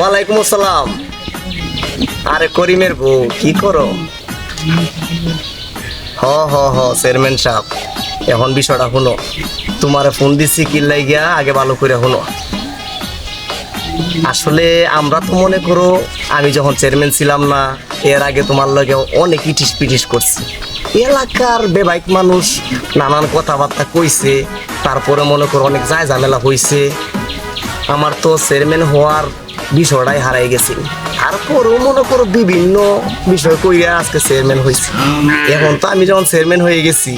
ওয়ালাইকুম আসসালাম। আরে করিমের বউ, কি করো? হ হ হ, চেয়ারম্যান সাহেব, এখন বিষয়টা শুনো। তোমার ফোন দিছি কি লাগিয়া, আগে ভালো করে শুনো। আসলে আমরা তো মনে করো, আমি যখন চেয়ারম্যান ছিলাম না, এর আগে তোমার লগে অনেক ইটিস পিটিস করছি। এলাকার বেবাইক মানুষ নানান কথাবার্তা কইছে, তারপরে মনে করো অনেক যায় ঝামেলা হইছে। আমার তো চেয়ারম্যান হওয়ার বিষয়টাই হারাই গেছি। তারপরেও মনে করো বিভিন্ন বিষয় কইয়া আজকে চেয়ারম্যান হয়েছি এখন তো আমি যখন চেয়ারম্যান হয়ে গেছি,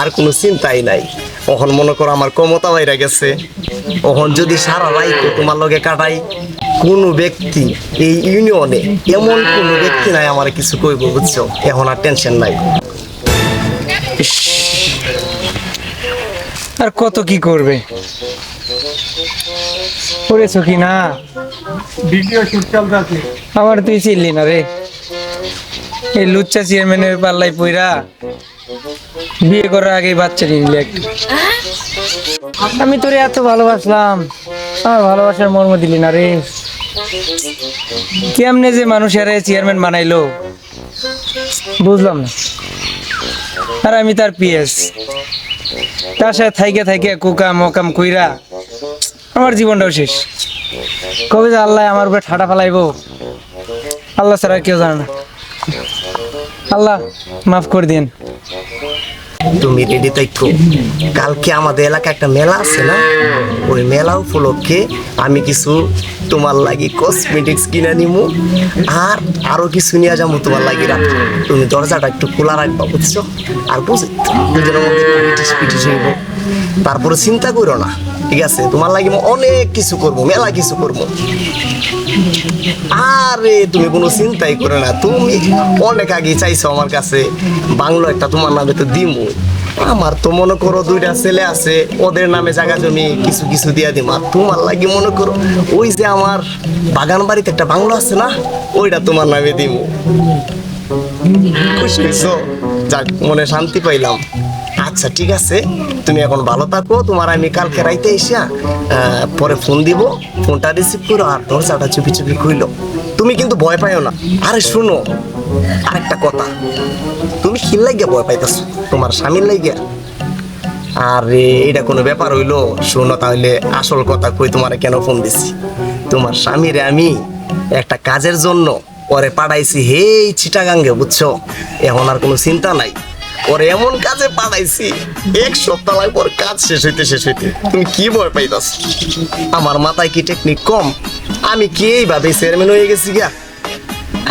আর কোনো চিন্তাই নাই। তখন মনে করো আমার ক্ষমতা বাইরে গেছে। তখন যদি সারা রাইতো তোমার লগে কাটাই, কোনো ব্যক্তি এই ইউনিয়নে এমন কোনো ব্যক্তি নাই আমার কিছু কইব, বুঝছ? এখন আর টেনশন নাই। আর কত কি করবে? করেছ কি না? ভিডিও শুট চলতেছে আমার তুই চিনলি না রে। এই লুচ্চা চেয়ারম্যানের পাল্লাই পইরা বিয়ে করার আগে বাচ্চা নিয়ে নিলি একটা। আমি তোরে এত ভালোবাসলাম। আমার ভালোবাসার মর্ম দিলি না রে। কেমনে যে মানুষ মানুষের চেয়ারম্যান বানাইলো। বুঝলাম না। আর আমি তার পিএস। তার সাথে থাইকে থাইকে কুকাম মকাম কইরা আমার জীবনটাও শেষ। কবে যে আল্লাহ আমার উপরে ঠাটা ফেলাইবো, আল্লাহ ছাড়া কেউ জানে না। আল্লাহ, মাফ করে দিন তুমি রেডি থাকো কালকে আমাদের এলাকায় একটা মেলা আছে না? ওই মেলা উপলক্ষে আমি কিছু তোমার লাগি কসমেটিক্স কিনে নিমু, আর আরও কিছু নিয়ে যাব তোমার লাগি রাখব তুমি দরজাটা একটু খোলা রাখবা, বুঝছ? আর বুঝে দুজনের মধ্যে একটু হইব। তারপরে চিন্তা করো না ঠিক আছে? তোমার লাগি অনেক কিছু করব মেলা কিছু করব। আরে তুমি কোনো চিন্তাই করো না। তুমি অনেক আগে চাইছো আমার কাছে বাংলো একটা তোমার নামে তো দিমু। আমার তো মনে করো দুইটা ছেলে আছে ওদের নামে জায়গা জমি কিছু কিছু দিয়া দিম। আর তোমার লাগে মনে করো ওই যে আমার বাগান বাড়িতে একটা বাংলো আছে না ওইটা তোমার নামে দিমু। খুশি হইছো যাক মনে শান্তি পাইলাম। আচ্ছা ঠিক আছে। তুমি এখন ভালো থাকো। তোমার আমি কালকে রাইতে এসা পরে ফোন দিব। ফোনটা রিসিভ করো আর দরজাটা চুপি চুপি খুইলো। তুমি কিন্তু ভয় পাইও না। আরে শুনো, আরেকটা কথা। তুমি কি লাগিয়া ভয় পাইতেছো? তোমার স্বামীর লাগিয়া? আরে, এটা কোনো ব্যাপার হইল? শোনো তাহলে, আসল কথা কই তোমারে কেন ফোন দিছি? তোমার স্বামীরে আমি একটা কাজের জন্য পরে পাঠাইছি। হেই, চিটাগাঙ্গে, বুঝছ? এখন আর কোনো চিন্তা নাই। ওরে এমন কাজে পাঠাইছি এক সপ্তাহ ওর কাজ শেষ হইতে শেষ হইতে। তুমি কি ভয় পাইতাছ? আমার মাথায় কি টেকনিক কম? আমি কি এইভাবে চেয়ারম্যান হয়ে গেছি গা?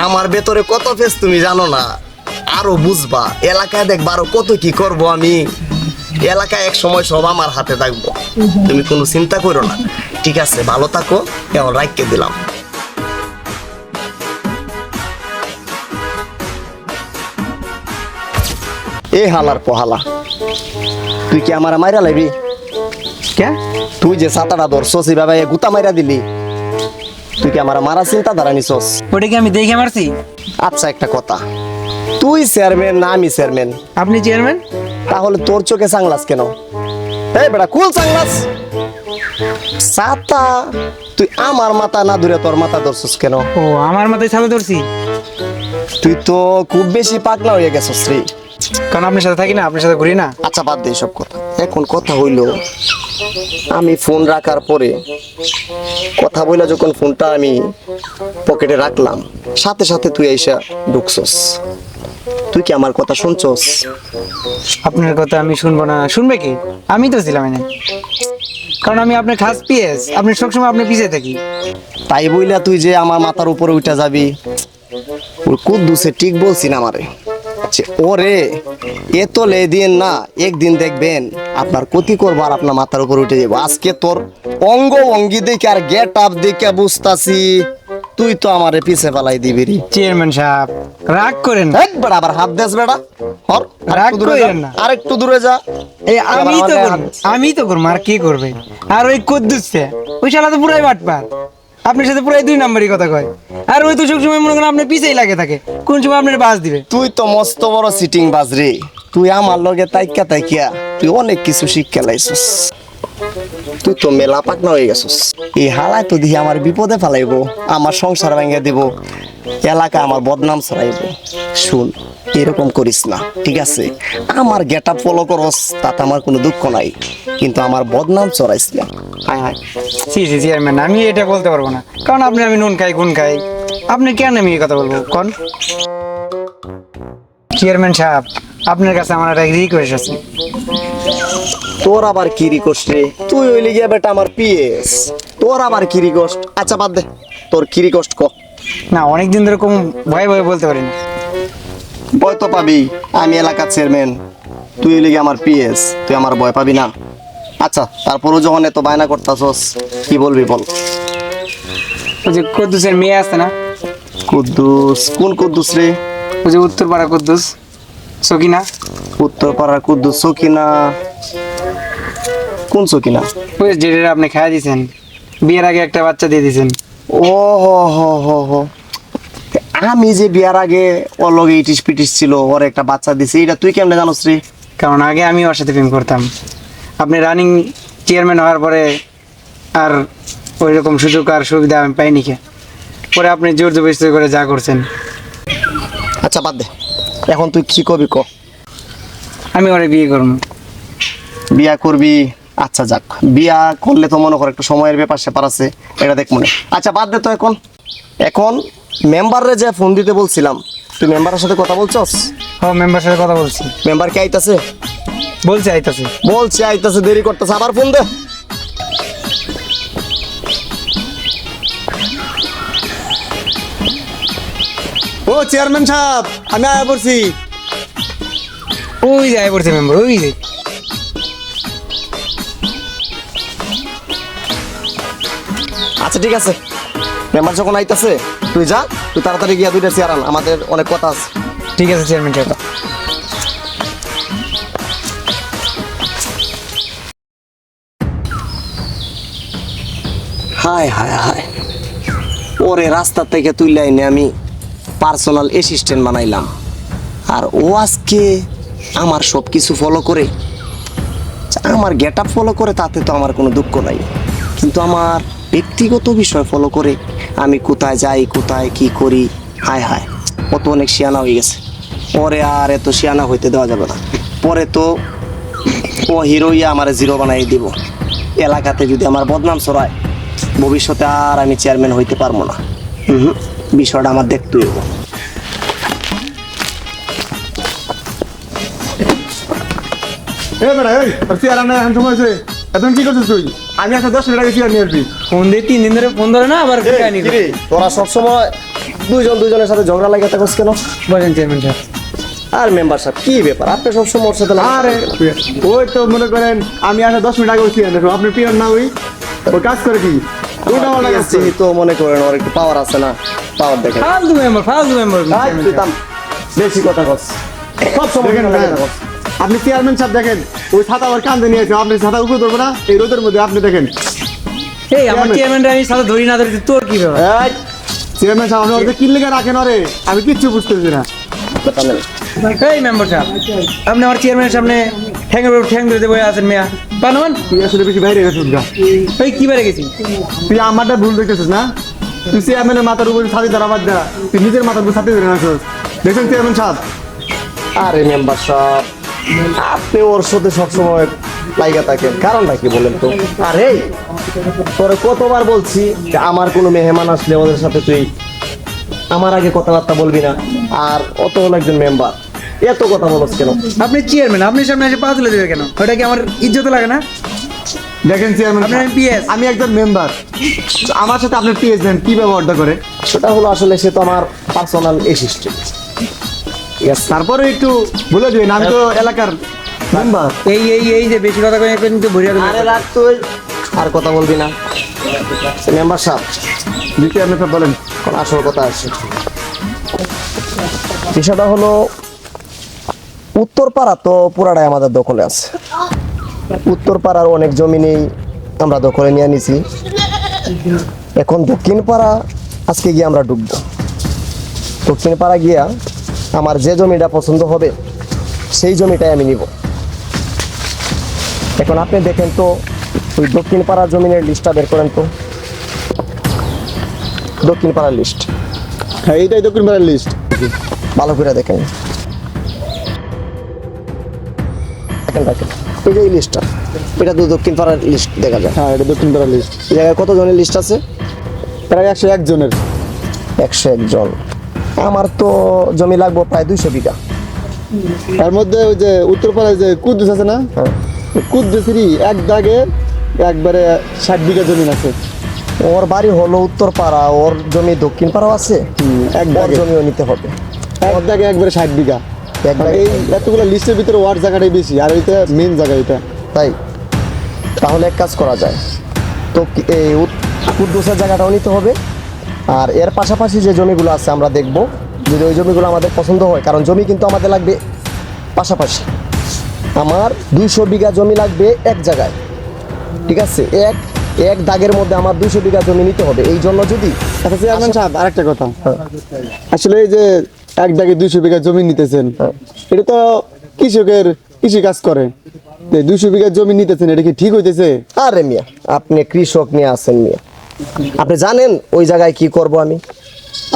আমার ভেতরে কত ফেস তুমি জানো না? আরও বুঝবা, এলাকায় দেখবা আরও কত কি করব আমি। এলাকায় এক সময় সব আমার হাতে থাকব। তুমি কোনো চিন্তা করো না। ঠিক আছে, ভালো থাকো, এখন রাখকে দিলাম। এ হালার পহালা। তুই কি আমার মাইরা লাইবি? কে? তুই যে সাতাটা ধরছস এইভাবে গুতা মাইরা দিলি। তুই কি আমার মারা চিন্তা ধারা নিছস? ওটা কি আমি দেখে মারছি? আচ্ছা একটা কথা। তুই চেয়ারম্যান না আমি চেয়ারম্যান। আপনি চেয়ারম্যান? তাহলে তোর চোখে চাংলাস কেন? এই বেটা কুল চাংলাস সাতা তুই আমার মাথা না ধরে তোর মাথা ধরছস কেন? ও আমার মাথায় ধরছি। তুই তো খুব বেশি পাগলা হয়ে গেছস রে। কারণ আপনার সাথে থাকি না আপনার সাথে ঘুরি না। আচ্ছা বাদ দে সব কথা। এখন কথা হইল আমি ফোন রাখার পরে কথা বইলা যখন ফোনটা আমি পকেটে রাখলাম সাথে সাথে তুই আইসা ঢুকছস। তুই কি আমার কথা শুনছস? আপনার কথা আমি শুনব না। শুনবে কি? আমি তো ছিলাম এনে। কারণ আমি আপনার খাস পিএস। আপনি সবসময় আপনার পিছিয়ে থাকি। তাই বইলা তুই যে আমার মাথার উপরে উঠে যাবি ওর কুদ্দুসে ঠিক বলছি না আমারে। যে ওরে এ তো লে দিন না একদিন দেখবেন আপনার ক্ষতি করব আর আপনার মাথার উপর উঠে যাব। আজকে তোর অঙ্গ অঙ্গি দেখে আর গেট আপ দেখে বুঝতাছি তুই তো আমার পিছে ফেলাই দিবি রে। চেয়ারম্যান সাহেব রাগ করেন একবার আবার হাত দেস বেটা হর রাগ আরেকটু দূরে যা কইরেন না। আরেকটু দূরে যা। এই আমি তো আমি তো করব আর কি করবে? আর ওই কদ্দুসছে ওই শালা তো পুরাই বাটপার। আপনার সাথে দুই কথা কয়। আর ওই তো সবসময় মনে করেন লাগে থাকে। কোন সময় আপনার বাস দিবে? তুই তো মস্ত বড় সিটিং রে। তুই আমার লগে তাইকা তাইকিয়া তুই অনেক কিছু শিক্ষা লাইছস। তুই তো মেলা পাকনা হয়ে গেছিস। এই হালায় তো দিয়ে আমার বিপদে ফেলাইবো, আমার সংসার ভেঙে দিব এলাকা আমার বদনাম ছড়াইব। শুন এরকম করিস না ঠিক আছে? আমার গেট আপ ফলো করস তাতে আমার কোনো দুঃখ নাই। কিন্তু আমার বদনাম চড়াইস না। হায় হায়। সি সি চেয়ারম্যান আমি এটা বলতে পারব না। কারণ আপনি আমি নুন খাই গুন খাই। আপনি কেন আমি এই কথা বলব? কোন? চেয়ারম্যান সাহেব আপনার কাছে আমার একটা রিকোয়েস্ট আছে। তোর আবার কি রিকোয়েস্ট রে? তুই হইলি গিয়া বেটা আমার পিএস তোর আবার কি রিকোয়েস্ট আচ্ছা বাদ দে। তোর কি রিকোয়েস্ট ক? না অনেকদিন ধরে কম ভয়ে ভয়ে বলতে পারি না। ভয় তো পাবি। আমি এলাকার চেয়ারম্যান। তুই গিয়া আমার পিএস। তুই আমার ভয় পাবি না। আচ্ছা তারপরও যখন এত বায়না করতাছস কি বলবি বল? ওই যে কদ্দুসের মেয়ে আছে না? কুদ্দুস কোন কুদ্দুস রে? ওই যে উত্তরপাড়া কদ্দুস। সকিনা? উত্তর পাড়ার কুদ্দুস সকিনা। কোন সকিনা? ওই যে যেটা আপনি খাইয়া দিয়েছেন বিয়ের আগে একটা বাচ্চা দিয়ে দিয়েছেন ও হো হো হো হো। আমি যে বিয়ার আগে ওর লগে ইটিস পিটিস ছিল ওর একটা বাচ্চা দিছে এটা তুই কেমনে জানোস রে? কারণ আগে আমি ওর সাথে প্রেম করতাম। আপনি রানিং চেয়ারম্যান হওয়ার পরে আর ওই রকম সুযোগ আর সুবিধা আমি পাইনি কে। পরে আপনি জোর জবরদস্তি করে যা করছেন। আচ্ছা বাদ দে। এখন তুই কি করবি ক? আমি ওরে বিয়ে করব। বিয়া করবি? আচ্ছা যাক। বিয়া করলে তো মনে কর একটা সময়ের ব্যাপার স্যাপার আছে। এটা দেখ মনে। আচ্ছা বাদ দে তো এখন। এখন মেম্বাররে যে ফোন দিতে বলছিলাম তুই মেম্বারের সাথে কথা বলছস? ও মেম্বার সাথে কথা বলছি। মেম্বার কে আইতাছে? বলছি আইতাছে। বলছে আইতাছে দেরি করতেছে আবার ফোন দে। ও চেয়ারম্যান সাহেব আমি আয়া পড়ছি। ওই যাই পড়ছে মেম্বার ওই যে। আচ্ছা ঠিক আছে। মেম্বার যখন আইতাছে তুই যা তুই তাড়াতাড়ি গিয়া দুইটা চেয়ার আন আমাদের অনেক কথা আছে। ঠিক আছে চেয়ারম্যান সাহেব। হায় হায় হায়। ওরে রাস্তা থেকে তুইলে এনে আমি পার্সোনাল অ্যাসিস্ট্যান্ট বানাইলাম। আর ও আজকে আমার সব কিছু ফলো করে আমার গেট আপ ফলো করে তাতে তো আমার কোনো দুঃখ নাই। কিন্তু আমার ব্যক্তিগত বিষয় ফলো করে আমি কোথায় যাই, কোথায় কি করি, হায় হায় ও তো অনেক শিয়ানা হয়ে গেছে। পরে আর এত শিয়ানা হইতে দেওয়া যাবে না। পরে তো ও হিরোইয়া আমার জিরো বানাই দিব। এলাকাতে যদি আমার বদনাম ছড়ায়, ভবিষ্যতে আর আমি চেয়ারম্যান হইতে পারব না। হুম, বিষয়টা আমার দেখতে হইব। এ বেটা, এই, তোর চেয়ার আনা এখন এখন কি করছিস তুই? আমি একটা দশ মিনিট আগে চেয়ার নিয়ে আসবি। ফোন দিয়ে তিন দিন ধরে ফোন ধরে না আবার কাহিনী করে। তোরা সবসময় দুইজন দুইজনের সাথে ঝগড়া লাগে থাকস কেন? বলেন চেয়ারম্যান সাহেব। আর মেম্বার সাহেব কি ব্যাপার? আপনি সবসময় ওর সাথে আরে ওই তো মনে করেন আমি আসা দশ মিনিট আগে দেখো আপনি পিয়ন না ওই? ওই কাজ করে কি? তো মনে করেন ওর একটু পাওয়ার আছে না পাওয়ার দেখেন। ফালতু মেম্বার ফালতু মেম্বার বেশি কথা কস। সব সময় আপনি চেয়ারম্যান সাহেব দেখেন ওই ছাতা আবার কান্দে নিয়েছে আপনি ছাতা উপরে ধরবো না এই রোদের মধ্যে আপনি দেখেন। এই আমার চেয়ারম্যান আমি সাথে ধরি না ধরি তোর কি ব্যাপার? চেয়ারম্যান সাহেব আপনি ওদের কিনলে রাখেন ওরে? আমি কিচ্ছু বুঝতেছি না। এই মেম্বার সাহেব আপনি আমার চেয়ারম্যানের সামনে ঠ্যাঙ্গের উপর ঠ্যাং ধরে বয়ে আছেন মেয়া। পানমান তুই আসলে বেশি বাইরে গেছিস গা। ওই কি বেড়ে গেছি তুই আমারটা ভুল দেখতেছিস না? তুই চেয়ারম্যানের মাথার উপর ছাতি ধরা বাদ দা তুই নিজের মাথার উপর ছাতি ধরে রাখছিস। দেখছেন চেয়ারম্যান সাহেব আরে মেম্বার সাহেব আপনি ওর সাথে সবসময় লাইগা থাকেন। কারণটা কি বলেন তো? আরে তোরে কতবার বলছি যে আমার কোনো মেহমান আসলে ওদের সাথে তুই আমার আগে কথাবার্তা বলবি না। আর অত হলো একজন মেম্বার এত কথা বলছ কেন? আপনি চেয়ারম্যান আপনি সামনে এসে পা তুলে দেবে কেন? ওটা কি আমার ইজ্জত লাগে না? দেখেন চেয়ারম্যান আপনি আমি আমি একজন মেম্বার আমার সাথে আপনার পিএস দেন কি ব্যবহারটা করে? সেটা হলো আসলে সে তো আমার পার্সোনাল অ্যাসিস্ট্যান্ট তারপরে একটু বলে দিবেন আমি তো এলাকার মেম্বার এই এই এই যে বেশি কথা কয়ে কিন্তু ভরিয়া দেবে। আরে রাখ তুই। আর কথা বলবি না। মেম্বার সাহেব। চেয়ারম্যান সাহেব বলেন। এখন আসল কথা আছে? বিষয়টা হলো উত্তরপাড়া তো পুরাটাই আমাদের দখলে আছে। উত্তরপাড়ার অনেক জমিনেই আমরা দখলে নিয়ে নিছি। এখন দক্ষিণ পাড়া আজকে গিয়ে আমরা ডুববো দক্ষিণ পাড়া গিয়া আমার যে জমিটা পছন্দ হবে সেই জমিটাই আমি নিব। এখন আপনি দেখেন তো ওই দক্ষিণ পাড়ার জমিনের লিস্টটা বের করেন তো। দক্ষিণ পাড়ার লিস্ট হ্যাঁ এইটাই দক্ষিণ পাড়ার লিস্ট ভালো করে দেখেন। দেখেন দেখেন এই যে এই লিস্টটা এটা তো দক্ষিণ পাড়ার লিস্ট দেখা যায়। হ্যাঁ এটা দক্ষিণ পাড়ার লিস্ট এই জায়গায় কত জনের লিস্ট আছে? প্রায় একশো এক জনের একশো একজন। আমার তো জমি লাগবো প্রায় দুইশো বিঘা। তার মধ্যে ওই যে উত্তরপাড়ায় যে কুদ্দুস আছে না? হ্যাঁ। কুদ্দুসেরই এক দাগে একবারে ষাট বিঘা জমি আছে। ওর বাড়ি হলো উত্তর পাড়া ওর জমি দক্ষিণ পাড়াও আছে এক দাগে। জমিও নিতে হবে। এক দাগে একবারে ষাট বিঘা। এক এই এতগুলো লিস্টের ভিতরে ওয়ার্ড জায়গাটাই বেশি আর এটা মেন জায়গা এটা। তাই। তাহলে এক কাজ করা যায়। তো এই কুদ্দুসের জায়গাটাও নিতে হবে। আর এর পাশাপাশি যে জমিগুলো আছে আমরা দেখব। যদি ওই জমিগুলো আমাদের পছন্দ হয় কারণ জমি কিন্তু আমাদের লাগবে পাশাপাশি। আমার দুইশো বিঘা জমি লাগবে এক জায়গায়। ঠিক আছে? এক এক দাগের মধ্যে আমার দুইশো বিঘা জমি নিতে হবে। এই জন্য যদি আচ্ছা চেয়ারম্যান সাহেব আরেকটা কথা। হ্যাঁ। আসলে এই যে এক দাগে দুইশো বিঘা জমি নিতেছেন হ্যাঁ। এটা তো কৃষকের কৃষি কাজ করে। দুইশো বিঘা জমি নিতেছেন এটা কি ঠিক হইতেছে? আরে মিয়া আপনি কৃষক নিয়ে আসেন মিয়া। আপনি জানেন ওই জায়গায় কি করব আমি?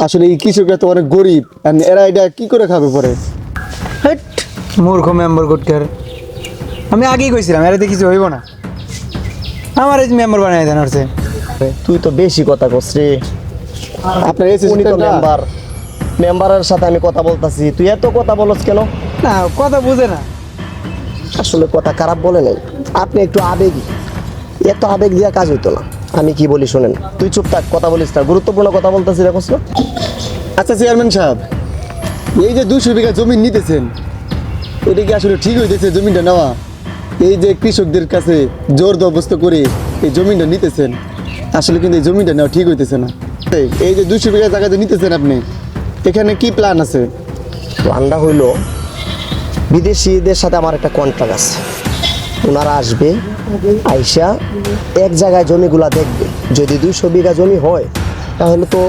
আসলে এই কৃষকরা তো অনেক গরিব। এরা এটা কি করে খাবে পরে? হেট, মূর্খ মেম্বার গুটকার আমি আগেই কইছিলাম এর কিছু হইব না। আমার এই মেম্বার বানাই দেন হচ্ছে তুই তো বেশি কথা করছ রে। আপনার এই উনি তো মেম্বার। মেম্বারের সাথে আমি কথা বলতাছি। তুই এত কথা বলছ কেন? না কথা বুঝে না। আসলে কথা খারাপ বলে নাই। আপনি একটু আবেগী। এত আবেগ দিয়া কাজ হইতো না। আমি কি বলি শোনেন? তুই চুপ থাক কথা বলিস না। গুরুত্বপূর্ণ কথা বলতেছি দেখছ না আচ্ছা চেয়ারম্যান সাহেব এই যে দুশো বিঘা জমি নিতেছেন এটা কি আসলে ঠিক হইতেছে জমিটা নেওয়া? এই যে কৃষকদের কাছে জোর দবস্ত করে এই জমিটা নিতেছেন আসলে কিন্তু এই জমিটা নেওয়া ঠিক হইতেছে না। এই- এই যে দুশো বিঘা জায়গা যে নিতেছেন আপনি এখানে কি প্ল্যান আছে? প্ল্যানটা হইল বিদেশিদের সাথে আমার একটা কন্ট্রাক্ট আছে। ওনারা আসবে, আইসা এক জায়গায় জমিগুলা দেখবে। যদি দুইশো বিঘা জমি হয়, তাহলে তো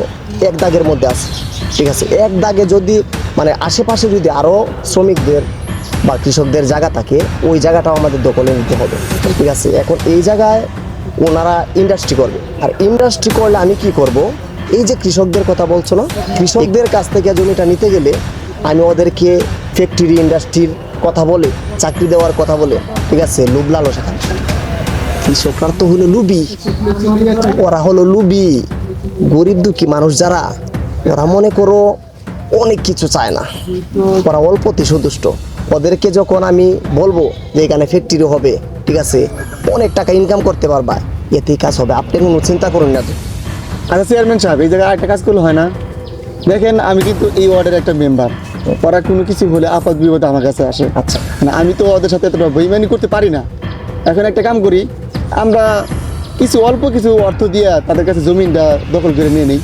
এক দাগের মধ্যে আছে। ঠিক আছে? এক দাগে যদি মানে আশেপাশে যদি আরও শ্রমিকদের বা কৃষকদের জায়গা থাকে, ওই জায়গাটাও আমাদের দখলে নিতে হবে। ঠিক আছে? এখন এই জায়গায় ওনারা ইন্ডাস্ট্রি করবে। আর ইন্ডাস্ট্রি করলে আমি কি করব? এই যে কৃষকদের কথা বলছো না, কৃষকদের কাছ থেকে জমিটা নিতে গেলে আমি ওদেরকে ফ্যাক্টরি ইন্ডাস্ট্রির কথা বলে, চাকরি দেওয়ার কথা বলে, ঠিক আছে, লোভ লালসা খাবে কৃষকরা তো হলো লুবি, ওরা হলো লুবি। গরিব দুঃখী মানুষ যারা, ওরা মনে করো অনেক কিছু চায় না। ওরা অল্পতে সন্তুষ্ট। ওদেরকে যখন আমি বলব যে এখানে ফ্যাক্টরি হবে, ঠিক আছে, অনেক টাকা ইনকাম করতে পারবা, এতেই কাজ হবে। আপনি কোনো চিন্তা করুন না তো। আচ্ছা চেয়ারম্যান সাহেব, এই জায়গায় একটা কাজ করলে হয় না? দেখেন, আমি কিন্তু এই ওয়ার্ডের একটা মেম্বার ওরা কোনো কিছু হলে আপদ বিপদে আমার কাছে আসে। আচ্ছা। মানে আমি তো ওদের সাথে এতটা বইমানি করতে পারি না। এখন একটা কাম করি আমরা কিছু অল্প কিছু অর্থ দিয়ে তাদের কাছে জমিনটা দখল করে নিয়ে নিই।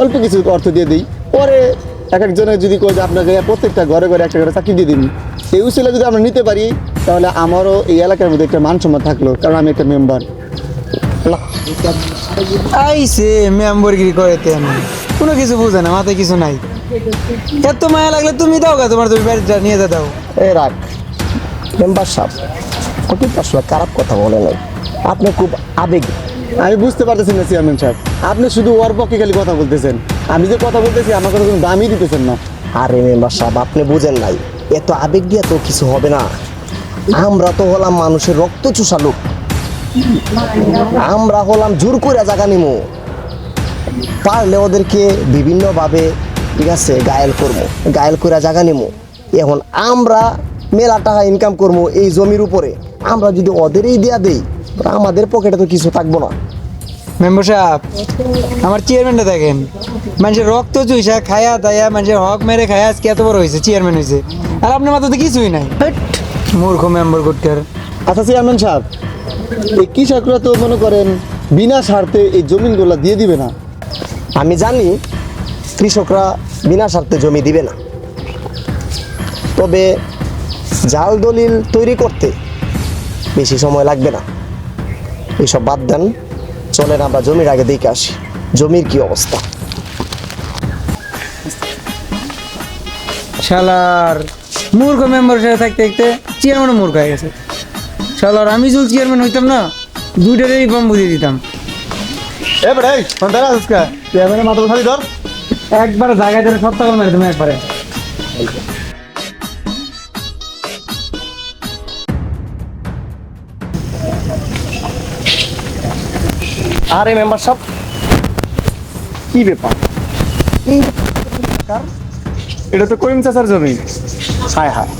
অল্প কিছু অর্থ দিয়ে দিই। পরে এক একজনের যদি কই যে আপনাকে প্রত্যেকটা ঘরে ঘরে একটা করে চাকরি দিয়ে দিন। এই উচিলা যদি আমরা নিতে পারি তাহলে আমারও এই এলাকার মধ্যে একটা মান সম্মান থাকল কারণ আমি একটা মেম্বার। আইসে মেম্বরগিরি করে তেন কোনো কিছু বুঝে না মাথায় কিছু নাই। এত মায়া লাগলে তুমি দাও গা তোমার তুমি বাড়িটা নিয়ে যা দাও। এই রাখ মেম্বার সাহেব কিন্তু আসলে খারাপ কথা বলে নাই। আপনি খুব আবেগী। আমি বুঝতে পারতেছি না চেয়ারম্যান সাহেব। আপনি শুধু ওর পক্ষে খালি কথা বলতেছেন। আমি যে কথা বলতেছি আমার কথা কোনো দামই দিতেছেন না। আরে মেম্বার সাহেব আপনি বুঝেন নাই। এত আবেগ দিয়ে তো কিছু হবে না। আমরা তো হলাম মানুষের রক্ত চুষা লোক। আমরা হলাম জোর করে জায়গা নিমু। পারলে ওদেরকে বিভিন্নভাবে ঠিক আছে গায়েল করব গায়েল করে জায়গা নিমু। এখন আমরা মেলা টাকা ইনকাম করব এই জমির উপরে। আমরা যদি ওদেরই দেয়া দেই আমাদের পকেটে তো কিছু থাকব না। মেম্বার সাহেব আমার চেয়ারম্যানটা দেখেন। মানুষের রক্ত চুইসা খায়া দায়া মানুষের হক মেরে খায়া আজকে এত বড় হয়েছে চেয়ারম্যান হয়েছে। আর আপনার মাথাতে কিছুই নাই। মূর্খ মেম্বার গুটকার। আচ্ছা চেয়ারম্যান সাহেব এই কৃষকরা তো মনে করেন বিনা স্বার্থে এই জমিনগুলো দিয়ে দিবে না। আমি জানি কৃষকরা বিনা স্বার্থে জমি দিবে না। তবে জাল দলিল তৈরি করতে বেশি সময় লাগবে না। এসব বাদ দেন চলেন আমরা জমির আগে দেখে আসি জমির কি অবস্থা। শালার মূর্খ মেম্বার সাথে থাকতে থাকতে চেয়ারম্যানও মূর্খ হয়ে গেছে। শালার আমি যদি চেয়ারম্যান হইতাম না দুইটারই কম বুঝিয়ে দিতাম। এ ধরা আজকে। তুই এখানে মাথা খালি ধর। একবার জায়গায় ধরে সত্তা করে মেরে তুমি একবারে। আরে মেম্বার সব কি ব্যাপার? এটা তো করিম চাচার জমি। হায় হায়।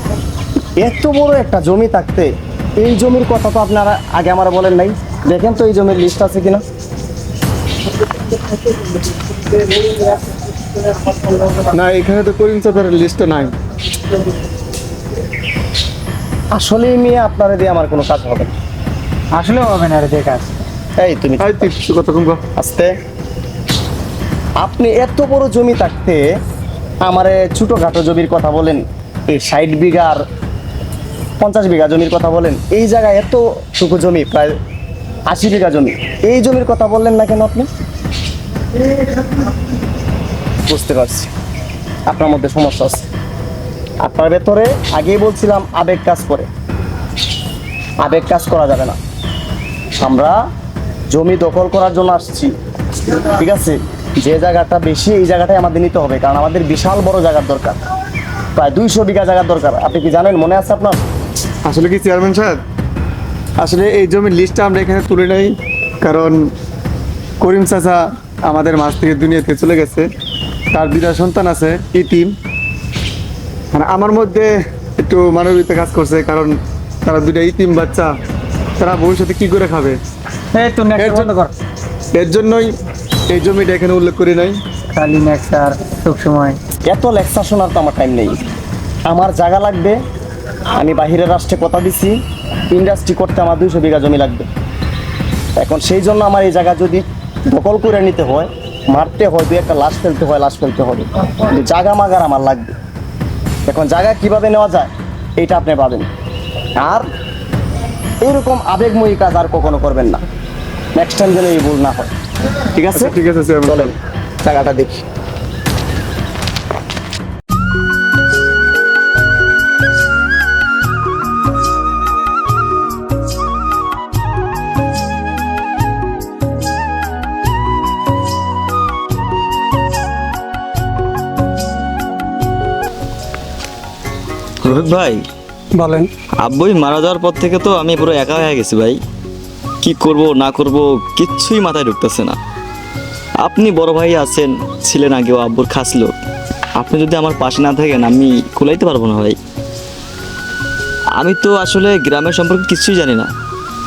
এত বড় একটা জমি থাকতে এই জমির কথা তো আপনারা আগে আমার বলেন নাই। দেখেন তো এই জমির লিস্ট আছে কিনা। না এখানে তো করিম চাচার লিস্ট নাই। আসলে মেয়ে আপনারা দিয়ে আমার কোনো কাজ হবে না। আসলে হবে না রে দেখাস এই তুমি এই তুই কিছু কথা কম কর। আসতে। আপনি এত বড় জমি থাকতে আমারে ছোটখাটো জমির কথা বলেন এই ষাট বিঘার পঞ্চাশ বিঘা জমির কথা বলেন এই জায়গায় এত টুকু জমি প্রায় আশি বিঘা জমি এই জমির কথা বললেন না কেন আপনি? বুঝতে পারছি। আপনার মধ্যে সমস্যা আছে। আপনার ভেতরে আগেই বলছিলাম, আবেগ কাজ করে। আবেগ কাজ করা যাবে না। আমরা জমি দখল করার জন্য আসছি। ঠিক আছে? যে জায়গাটা বেশি, এই জায়গাটাই আমাদের নিতে হবে, কারণ আমাদের বিশাল বড় জায়গার দরকার। প্রায় দুইশো বিঘা জায়গার দরকার। আপনি কি জানেন, মনে আছে আপনার? আসলে কি চেয়ারম্যান সাহেব? আসলে এই জমির লিস্টটা আমরা এখানে তুলে নেই, কারণ করিম চাচা আমাদের মাছ থেকে দুনিয়াতে চলে গেছে। তার দুটা সন্তান আছে ইতিম মানে আমার মধ্যে একটু মানবিকতা কাজ করছে কারণ তারা দুটা ইতিম বাচ্চা। তারা ভবিষ্যতে কি করে খাবে? এই তো এর জন্যই এই জমিটা এখানে উল্লেখ করি নাই। খালি নেক্সট আর সব সময়। এত লেকচার শোনার তো আমার টাইম নেই। আমার জায়গা লাগবে আমি বাহিরের রাষ্ট্রে কথা দিছি ইন্ডাস্ট্রি করতে আমার দুইশো বিঘা জমি লাগবে। এখন সেই জন্য আমার এই জায়গা যদি দখল করে নিতে হয় মারতে হয় দু একটা লাশ ফেলতে হয় লাশ ফেলতে হবে। কিন্তু জায়গা মাগার আমার লাগবে। এখন জায়গা কীভাবে নেওয়া যায় এটা আপনি পাবেন আর এইরকম আবেগময়ী কাজ আর কখনো করবেন না। নেক্সট টাইম যেন এই ভুল না হয়। ঠিক আছে? আচ্ছা, ঠিক আছে চলেন। জায়গাটা দেখি। রোহিত ভাই। বলেন। আব্বুই মারা যাওয়ার পর থেকে তো আমি পুরো একা হয়ে গেছি ভাই। কি করব না করব কিচ্ছুই মাথায় ঢুকতেছে না। আপনি বড় ভাই আছেন ছিলেন আগেও আব্বুর খাস লোক আপনি যদি আমার পাশে না থাকেন আমি কুলাইতে পারব না ভাই। আমি তো আসলে গ্রামের সম্পর্কে কিছুই জানি না।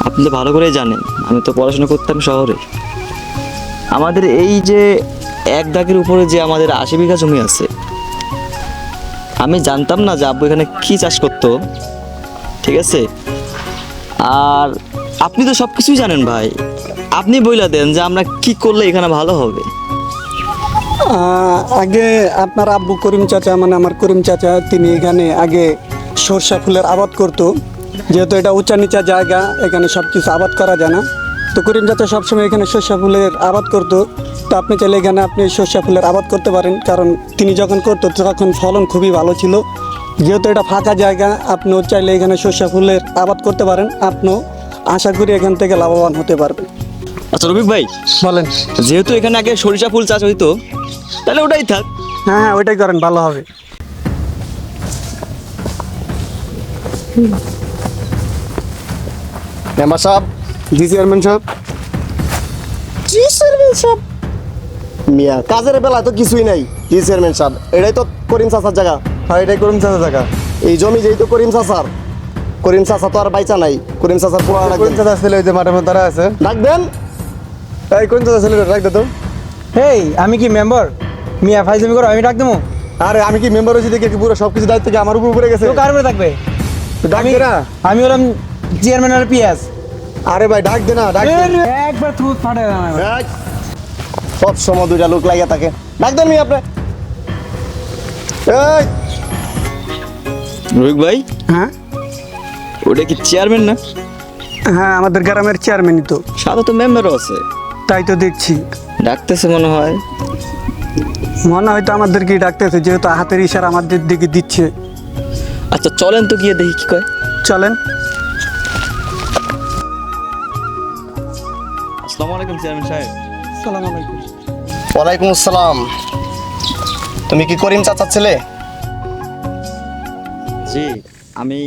আপনি তো ভালো করেই জানেন আমি তো পড়াশোনা করতাম শহরে। আমাদের এই যে এক দাগের উপরে যে আমাদের আশি বিঘা জমি আছে আমি জানতাম না যে আব্বু এখানে কি চাষ করতো। ঠিক আছে? আর আপনি তো সব কিছুই জানেন ভাই। আপনি বইলা দেন যে আমরা কি করলে এখানে ভালো হবে। আগে আপনার আব্বু করিম চাচা মানে আমার করিম চাচা, তিনি এখানে আগে সরষা ফুলের আবাদ করতো। যেহেতু এটা উঁচা নিচা জায়গা, এখানে সব কিছু আবাদ করা যায় না। তো করিম চাচা সবসময় এখানে সরষা ফুলের আবাদ করতো। তো আপনি চাইলে এখানে আপনি সরষা ফুলের আবাদ করতে পারেন কারণ তিনি যখন করতো তখন ফলন খুবই ভালো ছিল। যেহেতু এটা ফাঁকা জায়গা আপনিও চাইলে এখানে সরষা ফুলের আবাদ করতে পারেন। আপনিও আশা করি এখান থেকে লাভবান হতে পারবেন। আচ্ছা রবিক ভাই বলেন। যেহেতু এখানে আগে সরিষা ফুল চাষ হইতো তাহলে ওটাই থাক। হ্যাঁ হ্যাঁ ওইটাই করেন ভালো হবে। মেম্বার সাহেব জি চেয়ারম্যান সাহেব। জি চেয়ারম্যান সাহেব। মিয়া কাজের বেলায় তো কিছুই নাই। জি চেয়ারম্যান সাহেব এটাই তো করিম চাচার জায়গা। হ্যাঁ এটাই করিম চাচা জায়গা। এই জমি যেই তো করিম চাচার করিম চাচা তো আর বাইচা নাই। করিম চাচার পুরো করিম চাচা ছেলে ওই যে মাঠের মধ্যে দাঁড়া আছে। ডাক দেন। এই করিম চাচা ছেলে রাখ দে তো। হেই আমি কি মেম্বার? মিয়া ফাইজলামি করো আমি ডাক দেবো। আরে আমি কি মেম্বার হয়েছি দেখে কি পুরো সবকিছু দায়িত্ব কি আমার উপর পড়ে গেছে? কার উপরে থাকবে? ডাক আমি হলাম চেয়ারম্যান আর পিএস। আরে ভাই ডাক দে না ডাক দে। একবার থুত ফাটে এই, সব সময় দুইটা লোক লাগিয়ে থাকে। ডাক দেন আপনি। এই। রবিক ভাই হ্যাঁ? ওটা কি চেয়ারম্যান না? হ্যাঁ আমাদের গ্রামের চেয়ারম্যানই তো। সাথে তো মেম্বারও আছে। তাই তো দেখছি। ডাকতেছে মনে হয়। মনে হয় হয়তো আমাদেরকে ডাকতেছে যেহেতু হাতের ইশারা আমাদের দিকে দিচ্ছে। আচ্ছা চলেন তো গিয়ে দেখি কি কয়। চলেন। আলাইকুম চেয়ারম্যান সাহেব। সালাম আলাইকুম। ওয়ালাইকুম আসসালাম। তুমি কি করিম চাচার ছেলে? জি আমি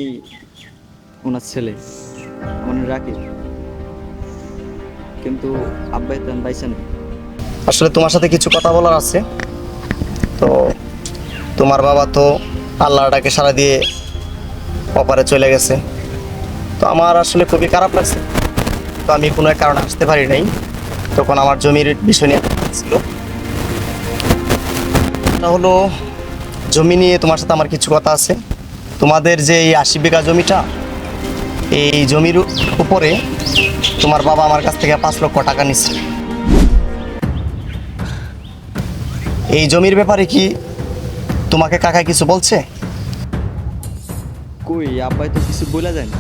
ওনার ছেলে। আমার রাকিব। কিন্তু আব্বাই তেন পাইছেন আসলে তোমার সাথে কিছু কথা বলার আছে। তো তোমার বাবা তো আল্লাহটাকে সারা দিয়ে অপারে চলে গেছে। তো আমার আসলে খুবই খারাপ লাগছে। তো আমি কোনো এক কারণে আসতে পারি নাই। তখন আমার জমির বিষয় নিয়ে ছিল। হলো জমি নিয়ে তোমার সাথে আমার কিছু কথা আছে। তোমাদের যে এই আশি বিঘা জমিটা, এই জমির উপরে তোমার বাবা আমার কাছ থেকে পাঁচ লক্ষ টাকা নিচ্ছে এই জমির ব্যাপারে কি তোমাকে কাকা কিছু বলছে? কই, আব্বাই তো কিছু বলে যায় না